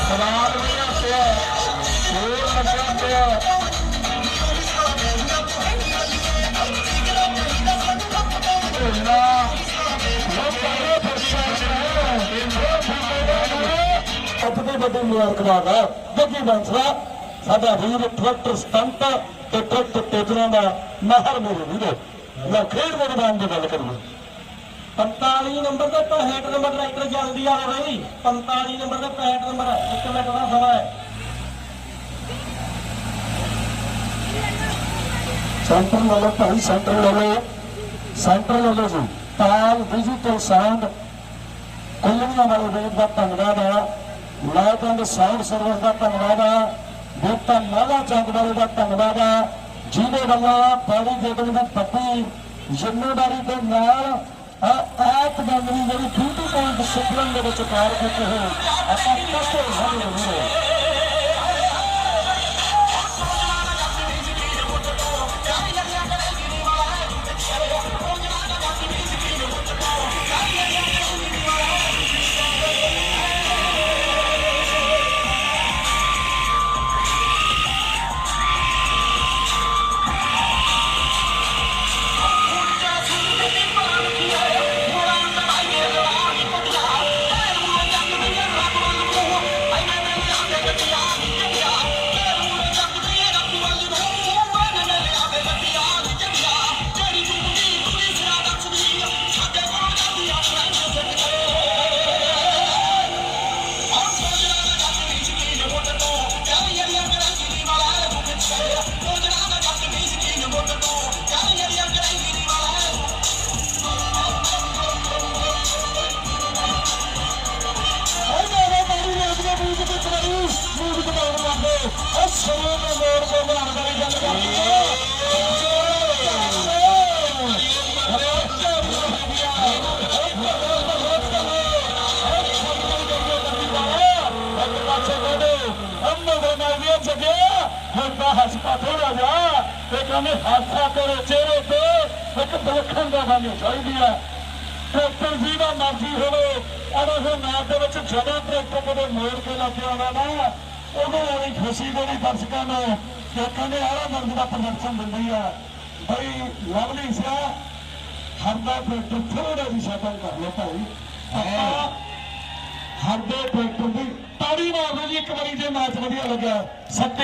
ਸਵਾਲ ਵੀ ਆ ਪਿਆ ਹੋਰ ਲੱਗਾ ਪਿਆ ਨਾ ਅੱਪਦੇ ਮੁਬਾਰਕਬਾਦ ਹੈ ਜੱਗੀ ਬਾਂਸਰਾ ਸਾਡਾ ਵੀਰ ਟਰੈਕਟਰ ਸਟੰਟ ਤੇ ਟਰੈਕਟਰ ਤੇਜਰਾਂ ਦਾ ਮਾਹਰ ਮੇਰੇ ਵੀਰੋ ਮੈਂ ਖੇਡ ਮੈਦਾਨ ਦੀ ਗੱਲ ਕਰੀਏ 45 ਨੰਬਰ ਤੇ 65 ਨੰਬਰ ਟਰੈਕਟਰ ਜਲਦੀ ਆ ਰਿਹਾ 45 ਨੰਬਰ ਤੇ 65 ਨੰਬਰ ਇੱਕ ਮਿੰਟ ਦਾ ਸਮਾਂ ਹੈ। ਸੈਂਟਰ ਵਾਲਾ ਭਾਈ, ਸੈਂਟਰ ਵਾਲੇ ਸੈਂਟਰ ਵਾਲੇ ਜੀ। ਤਾਲ ਡਿਜੀਟਲ ਸਾਊਂਡ ਕੁੱਲੀਆਂ ਵਾਲੇ ਵੀਰ ਦਾ ਧੰਨਵਾਦ ਆ। ਲਾਈਟ ਐਂਡ ਸਾਊਂਡ ਸਰਵਿਸ ਦਾ ਧੰਨਵਾਦ ਆ। ਬੇਟਾ ਨਾਲਾ ਚੰਦ ਵਾਲੇ ਦਾ ਧੰਨਵਾਦ ਆ। ਜਿਹਦੇ ਵੱਲੋਂ ਬੜੀ ਜਗਨ ਦੀ ਪੱਤੀ ਜ਼ਿੰਮੇਵਾਰੀ ਦੇ ਨਾਲ ਆਪ ਗੰਦਗੀ ਜਿਹੜੀ ਡਿਊਟੀ ਪੁਆਇੰਟ ਡਿਸਪਲਿਨ ਦੇ ਵਿੱਚ ਕਾਰ ਕੀਤੇ ਹੋਏ ਆਪਾਂ ਕਸਰ ਹੋਣੇ ਵੀਰੋ ਹਸਪਾ ਥੋੜਾ ਜਾ ਤੇ ਕਹਿੰਦੇ ਹਾਸਾ ਤੇਰੇ ਚਿਹਰੇ ਤੇ ਇੱਕ ਬਲਖਣ ਦਾ ਬਣੀ ਚਾਹੀਦੀ ਹੈ। ਟਰੈਕਟਰ ਜੀ ਦਾ ਮਰਜ਼ੀ ਹੋਵੇ ਅੜਾ ਫਿਰ ਨਾਮ ਦੇ ਵਿੱਚ ਜਦੋਂ ਟਰੈਕਟਰ ਕਦੇ ਮੋੜ ਕੇ ਲੱਗਿਆ ਹੋਣਾ ਨਾ ਉਦੋਂ ਵਾਲੀ ਖੁਸ਼ੀ ਦੇ ਲਈ ਦਰਸ਼ਕਾਂ ਨੂੰ ਕਿ ਕਹਿੰਦੇ ਆਲਾ ਮਰਦ ਦਾ ਪ੍ਰਦਰਸ਼ਨ ਦਿੰਦੀ ਆ। ਬਈ ਲਵਲੀ ਸਿਆ ਹਰਦਾ ਟਰੈਕਟਰ ਥੋੜਾ ਜਿਹਾ ਸ਼ਕਲ ਕਰ ਲਓ ਭਾਈ। ਆਪਾਂ ਹਰਦੇ ਟਰੈਕਟਰ ਦੀ ਇੱਕ ਵਾਰੀ ਜੇ ਮੈਚ ਵਧੀਆ ਲੱਗਾ ਸੱਤੇ